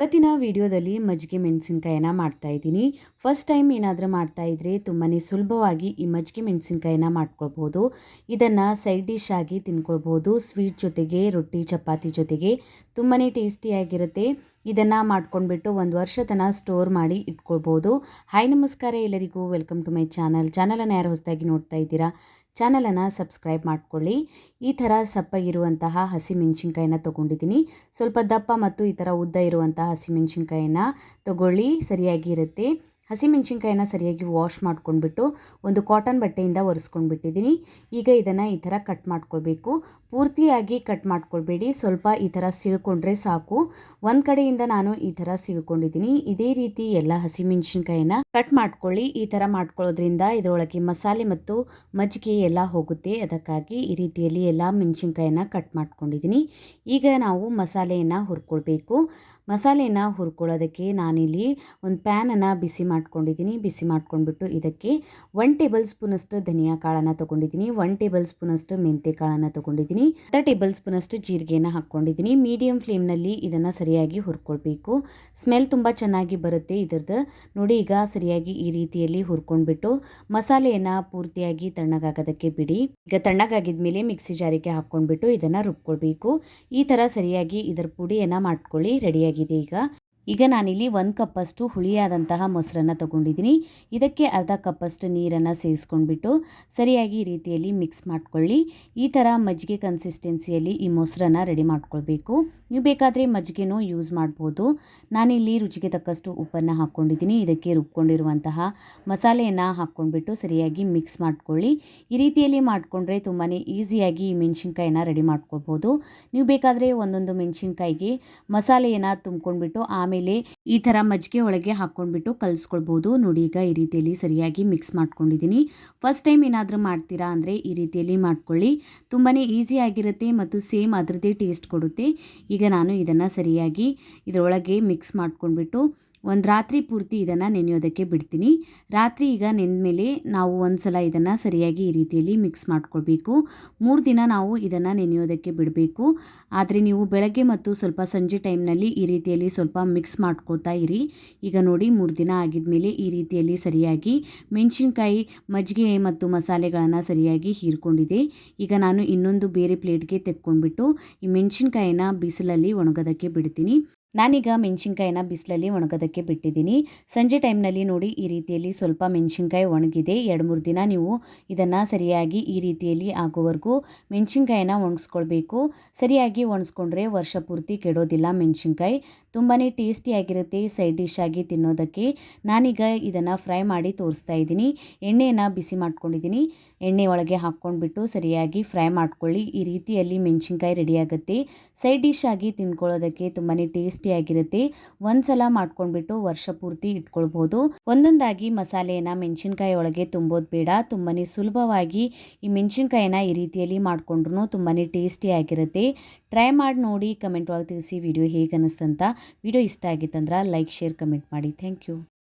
ಇವತ್ತಿನ ವಿಡಿಯೋದಲ್ಲಿ ಮಜ್ಜಿಗೆ ಮೆಣಸಿನ್ಕಾಯಿನ ಮಾಡ್ತಾ ಇದ್ದೀನಿ. ಫಸ್ಟ್ ಟೈಮ್ ಏನಾದರೂ ಮಾಡ್ತಾ ಇದ್ರೆ ತುಂಬಾ ಸುಲಭವಾಗಿ ಈ ಮಜ್ಜಿಗೆ ಮೆಣಸಿನ್ಕಾಯಿನ ಮಾಡ್ಕೊಳ್ಬೋದು. ಇದನ್ನು ಸೈಡ್ ಡಿಶ್ ಆಗಿ ತಿನ್ಕೊಳ್ಬೋದು. ಸ್ವೀಟ್ ಜೊತೆಗೆ, ರೊಟ್ಟಿ, ಚಪಾತಿ ಜೊತೆಗೆ ತುಂಬಾ ಟೇಸ್ಟಿಯಾಗಿರುತ್ತೆ ಇದನ್ನು ಮಾಡ್ಕೊಂಡ್ಬಿಟ್ಟು ಒಂದು ವರ್ಷ ತನಕ ಸ್ಟೋರ್ ಮಾಡಿ ಇಟ್ಕೊಳ್ಬೋದು. ಹಾಯ್ ನಮಸ್ಕಾರ ಎಲ್ಲರಿಗೂ. ವೆಲ್ಕಮ್ ಟು ಮೈ ಚಾನಲ್ ಚಾನಲನ್ನು ಯಾರು ಹೊಸದಾಗಿ ನೋಡ್ತಾ ಇದ್ದೀರಾ? ಚಾನಲನ್ನು ಸಬ್ಸ್ಕ್ರೈಬ್ ಮಾಡ್ಕೊಳ್ಳಿ. ಈ ಥರ ಸಪ್ಪಗಿರುವಂತಹ ಹಸಿ ಮೆಣಸಿನ್ಕಾಯಿನ ತೊಗೊಂಡಿದ್ದೀನಿ. ಸ್ವಲ್ಪ ದಪ್ಪ ಮತ್ತು ಈ ಥರ ಉದ್ದ ಇರುವಂತಹ ಹಸಿಮೆಣ್ಸಿನ್ಕಾಯಿನ ತೊಗೊಳ್ಳಿ ಸರಿಯಾಗಿ ಇರುತ್ತೆ. ಹಸಿಮೆಣ್ಸಿನ್ಕಾಯಿನ ಸರಿಯಾಗಿ ವಾಶ್ ಮಾಡ್ಕೊಂಡ್ಬಿಟ್ಟು ಒಂದು ಕಾಟನ್ ಬಟ್ಟೆಯಿಂದ ಒರೆಸ್ಕೊಂಡ್ಬಿಟ್ಟಿದ್ದೀನಿ. ಈಗ ಇದನ್ನು ಈ ಥರ ಕಟ್ ಮಾಡ್ಕೊಳ್ಬೇಕು. ಪೂರ್ತಿಯಾಗಿ ಕಟ್ ಮಾಡ್ಕೊಳ್ಬೇಡಿ. ಸ್ವಲ್ಪ ಈ ಥರ ಸಿಳ್ಕೊಂಡ್ರೆ ಸಾಕು. ಒಂದು ಕಡೆಯಿಂದ ನಾನು ಈ ಥರ ಸಿಳ್ಕೊಂಡಿದ್ದೀನಿ. ಇದೇ ರೀತಿ ಎಲ್ಲ ಹಸಿಮೆಣ್ಸಿನ್ಕಾಯಿನ ಕಟ್ ಮಾಡ್ಕೊಳ್ಳಿ. ಈ ಥರ ಮಾಡ್ಕೊಳ್ಳೋದ್ರಿಂದ ಇದರೊಳಗೆ ಮಸಾಲೆ ಮತ್ತು ಮಜ್ಜಿಗೆ ಎಲ್ಲ ಹೋಗುತ್ತೆ. ಅದಕ್ಕಾಗಿ ಈ ರೀತಿಯಲ್ಲಿ ಎಲ್ಲ ಮೆಣಸಿನ್ಕಾಯಿನ ಕಟ್ ಮಾಡ್ಕೊಂಡಿದ್ದೀನಿ. ಈಗ ನಾವು ಮಸಾಲೆಯನ್ನು ಹುರ್ಕೊಳ್ಬೇಕು. ಮಸಾಲೆಯನ್ನು ಹುರ್ಕೊಳ್ಳೋದಕ್ಕೆ ನಾನಿಲ್ಲಿ ಒಂದು ಪ್ಯಾನನ್ನು ಬಿಸಿ ಮಾಡ್ಕೊಂಡಿದ್ದೀನಿ, ಬಿಸಿ ಮಾಡ್ಕೊಂಡ್ಬಿಟ್ಟು ಇದಕ್ಕೆ ಒನ್ ಟೇಬಲ್ ಸ್ಪೂನಷ್ಟು ಧನಿಯಾ ಕಾಳನ್ನು ತೊಗೊಂಡಿದ್ದೀನಿ ಒನ್ ಟೇಬಲ್ ಸ್ಪೂನಷ್ಟು ಮೆಂತೆ ಕಾಳನ್ನು ತೊಗೊಂಡಿದ್ದೀನಿ, ಅರ್ಧ ಟೇಬಲ್ ಸ್ಪೂನಷ್ಟು ಜೀರಿಗೆಯನ್ನು ಹಾಕ್ಕೊಂಡಿದ್ದೀನಿ. ಮೀಡಿಯಂ ಫ್ಲೇಮ್ನಲ್ಲಿ ಇದನ್ನು ಸರಿಯಾಗಿ ಹುರ್ಕೊಳ್ಬೇಕು. ಸ್ಮೆಲ್ ತುಂಬ ಚೆನ್ನಾಗಿ ಬರುತ್ತೆ ಇದರದ್ದು. ನೋಡಿ, ಈಗ ಸರಿಯಾಗಿ ಈ ರೀತಿಯಲ್ಲಿ ಹುರ್ಕೊಂಡ್ಬಿಟ್ಟು ಮಸಾಲೆಯನ್ನು ಪೂರ್ತಿಯಾಗಿ ತಣ್ಣಗಾಗೋದಕ್ಕೆ ಬಿಡಿ. ಈಗ ತಣ್ಣಗಾಗಿದ ಮೇಲೆ ಮಿಕ್ಸಿ ಜಾರಿಗೆ ಹಾಕ್ಕೊಂಡ್ಬಿಟ್ಟು ಇದನ್ನು ರುಬ್ಕೊಳ್ಬೇಕು. ಈ ಥರ ಸರಿಯಾಗಿ ಇದರ ಪುಡಿಯನ್ನು ಮಾಡ್ಕೊಳ್ಳಿ, ರೆಡಿಯಾಗಿದೆ ಈಗ. ಈಗ ನಾನಿಲ್ಲಿ ಒಂದು ಕಪ್ಪಷ್ಟು ಹುಳಿಯಾದಂತಹ ಮೊಸರನ್ನು ತೊಗೊಂಡಿದ್ದೀನಿ. ಇದಕ್ಕೆ ಅರ್ಧ ಕಪ್ಪಷ್ಟು ನೀರನ್ನು ಸೇರಿಸ್ಕೊಂಡ್ಬಿಟ್ಟು ಸರಿಯಾಗಿ ಈ ರೀತಿಯಲ್ಲಿ ಮಿಕ್ಸ್ ಮಾಡ್ಕೊಳ್ಳಿ. ಈ ಥರ ಮಜ್ಜಿಗೆ ಕನ್ಸಿಸ್ಟೆನ್ಸಿಯಲ್ಲಿ ಈ ಮೊಸರನ್ನು ರೆಡಿ ಮಾಡ್ಕೊಳ್ಬೇಕು. ನೀವು ಬೇಕಾದರೆ ಮಜ್ಜಿಗೆನೂ ಯೂಸ್ ಮಾಡ್ಬೋದು. ನಾನಿಲ್ಲಿ ರುಚಿಗೆ ತಕ್ಕಷ್ಟು ಉಪ್ಪನ್ನು ಹಾಕ್ಕೊಂಡಿದ್ದೀನಿ. ಇದಕ್ಕೆ ರುಬ್ಕೊಂಡಿರುವಂತಹ ಮಸಾಲೆಯನ್ನು ಹಾಕ್ಕೊಂಡ್ಬಿಟ್ಟು ಸರಿಯಾಗಿ ಮಿಕ್ಸ್ ಮಾಡ್ಕೊಳ್ಳಿ. ಈ ರೀತಿಯಲ್ಲಿ ಮಾಡಿಕೊಂಡ್ರೆ ತುಂಬಾ ಈಸಿಯಾಗಿ ಈ ಮೆಣಸಿನ್ಕಾಯಿನ ರೆಡಿ ಮಾಡ್ಕೊಳ್ಬೋದು. ನೀವು ಬೇಕಾದರೆ ಒಂದೊಂದು ಮೆಣಸಿನ್ಕಾಯಿಗೆ ಮಸಾಲೆಯನ್ನು ತುಂಬ್ಕೊಂಡ್ಬಿಟ್ಟು ಆಮೇಲೆ ಆಮೇಲೆ ಈ ಥರ ಮಜ್ಜಿಗೆ ಒಳಗೆ ಹಾಕ್ಕೊಂಡ್ಬಿಟ್ಟು ಕಲಿಸ್ಕೊಳ್ಬೋದು. ನೋಡಿ ಈಗ ಈ ರೀತಿಯಲ್ಲಿ ಸರಿಯಾಗಿ ಮಿಕ್ಸ್ ಮಾಡ್ಕೊಂಡಿದ್ದೀನಿ. ಫಸ್ಟ್ ಟೈಮ್ ಏನಾದರೂ ಮಾಡ್ತೀರಾ ಅಂದರೆ ಈ ರೀತಿಯಲ್ಲಿ ಮಾಡ್ಕೊಳ್ಳಿ. ತುಂಬಾ ಈಸಿ ಆಗಿರುತ್ತೆ ಮತ್ತು ಸೇಮ್ ಅದರದ್ದೇ ಟೇಸ್ಟ್ ಕೊಡುತ್ತೆ. ಈಗ ನಾನು ಇದನ್ನು ಸರಿಯಾಗಿ ಇದರೊಳಗೆ ಮಿಕ್ಸ್ ಮಾಡ್ಕೊಂಡ್ಬಿಟ್ಟು ಒಂದು ರಾತ್ರಿ ಪೂರ್ತಿ ಇದನ್ನು ನೆನೆಯೋದಕ್ಕೆ ಬಿಡ್ತೀನಿ. ರಾತ್ರಿ ಈಗ ನೆಂದಮೇಲೆ ನಾವು ಒಂದು ಸಲ ಇದನ್ನು ಸರಿಯಾಗಿ ಈ ರೀತಿಯಲ್ಲಿ ಮಿಕ್ಸ್ ಮಾಡ್ಕೊಳ್ಬೇಕು. ಮೂರು ದಿನ ನಾವು ಇದನ್ನು ನೆನೆಯೋದಕ್ಕೆ ಬಿಡಬೇಕು. ಆದರೆ ನೀವು ಬೆಳಗ್ಗೆ ಮತ್ತು ಸ್ವಲ್ಪ ಸಂಜೆ ಟೈಮ್ನಲ್ಲಿ ಈ ರೀತಿಯಲ್ಲಿ ಸ್ವಲ್ಪ ಮಿಕ್ಸ್ ಮಾಡ್ಕೊಳ್ತಾ ಇರಿ. ಈಗ ನೋಡಿ ಮೂರು ದಿನ ಆಗಿದ ಈ ರೀತಿಯಲ್ಲಿ ಸರಿಯಾಗಿ ಮೆಣಸಿನ್ಕಾಯಿ, ಮಜ್ಜಿಗೆ ಮತ್ತು ಮಸಾಲೆಗಳನ್ನು ಸರಿಯಾಗಿ ಹೀರ್ಕೊಂಡಿದೆ. ಈಗ ನಾನು ಇನ್ನೊಂದು ಬೇರೆ ಪ್ಲೇಟ್ಗೆ ತೆಕ್ಕೊಂಡ್ಬಿಟ್ಟು ಈ ಮೆಣಸಿನ್ಕಾಯಿನ ಬಿಸಿಲಲ್ಲಿ ಒಣಗೋದಕ್ಕೆ ಬಿಡ್ತೀನಿ. ನಾನೀಗ ಮೆಣಸಿನ್ಕಾಯಿನ ಬಿಸಿಲಲ್ಲಿ ಒಣಗೋದಕ್ಕೆ ಬಿಟ್ಟಿದ್ದೀನಿ. ಸಂಜೆ ಟೈಮ್ನಲ್ಲಿ ನೋಡಿ ಈ ರೀತಿಯಲ್ಲಿ ಸ್ವಲ್ಪ ಮೆಣಸಿನ್ಕಾಯಿ ಒಣಗಿದೆ. ಎರಡು, ಮೂರು ದಿನ ನೀವು ಇದನ್ನು ಸರಿಯಾಗಿ ಈ ರೀತಿಯಲ್ಲಿ ಆಗೋವರೆಗೂ ಮೆಣಸಿನ್ಕಾಯಿನ ಒಣಗಿಸ್ಕೊಳ್ಬೇಕು. ಸರಿಯಾಗಿ ಒಣಗಿಸ್ಕೊಂಡ್ರೆ ವರ್ಷ ಪೂರ್ತಿ ಕೆಡೋದಿಲ್ಲ ಮೆಣಸಿನ್ಕಾಯಿ. ತುಂಬಾ ಟೇಸ್ಟಿಯಾಗಿರುತ್ತೆ ಸೈಡ್ ಡಿಶ್ ಆಗಿ ತಿನ್ನೋದಕ್ಕೆ. ನಾನೀಗ ಇದನ್ನು ಫ್ರೈ ಮಾಡಿ ತೋರಿಸ್ತಾ ಇದ್ದೀನಿ. ಎಣ್ಣೆಯನ್ನು ಬಿಸಿ ಮಾಡ್ಕೊಂಡಿದ್ದೀನಿ. ಎಣ್ಣೆ ಒಳಗೆ ಹಾಕ್ಕೊಂಡ್ಬಿಟ್ಟು ಸರಿಯಾಗಿ ಫ್ರೈ ಮಾಡ್ಕೊಳ್ಳಿ. ಈ ರೀತಿಯಲ್ಲಿ ಮೆಣಸಿನ್ಕಾಯಿ ರೆಡಿಯಾಗುತ್ತೆ ಸೈಡ್ ಡಿಶ್ ಆಗಿ ತಿನ್ಕೊಳ್ಳೋದಕ್ಕೆ ತುಂಬಾ ಟೇಸ್ಟ್ ಟೇಸ್ಟಿಯಾಗಿರುತ್ತೆ ಒಂದ್ಸಲ ಮಾಡ್ಕೊಂಡ್ಬಿಟ್ಟು ವರ್ಷ ಪೂರ್ತಿ ಇಟ್ಕೊಳ್ಬೋದು. ಒಂದೊಂದಾಗಿ ಮಸಾಲೆಯನ್ನ ಮೆಣಸಿನ್ಕಾಯಿ ಒಳಗೆ ತುಂಬೋದು ಬೇಡ. ತುಂಬಾನೇ ಸುಲಭವಾಗಿ ಈ ಮೆಣಸಿನ್ಕಾಯಿನ ಈ ರೀತಿಯಲ್ಲಿ ಮಾಡ್ಕೊಂಡ್ರು ತುಂಬಾನೇ ಟೇಸ್ಟಿಯಾಗಿರುತ್ತೆ ಟ್ರೈ ಮಾಡಿ ನೋಡಿ, ಕಮೆಂಟ್ ಒಳಗೆ ತಿಳಿಸಿ, ವಿಡಿಯೋ ಹೇಗೆ ಅನ್ನಿಸ್ತಂತ ವಿಡಿಯೋ ಇಷ್ಟ ಆಗಿತ್ತಂದ್ರೆ ಲೈಕ್, ಶೇರ್, ಕಮೆಂಟ್ ಮಾಡಿ. Thank you.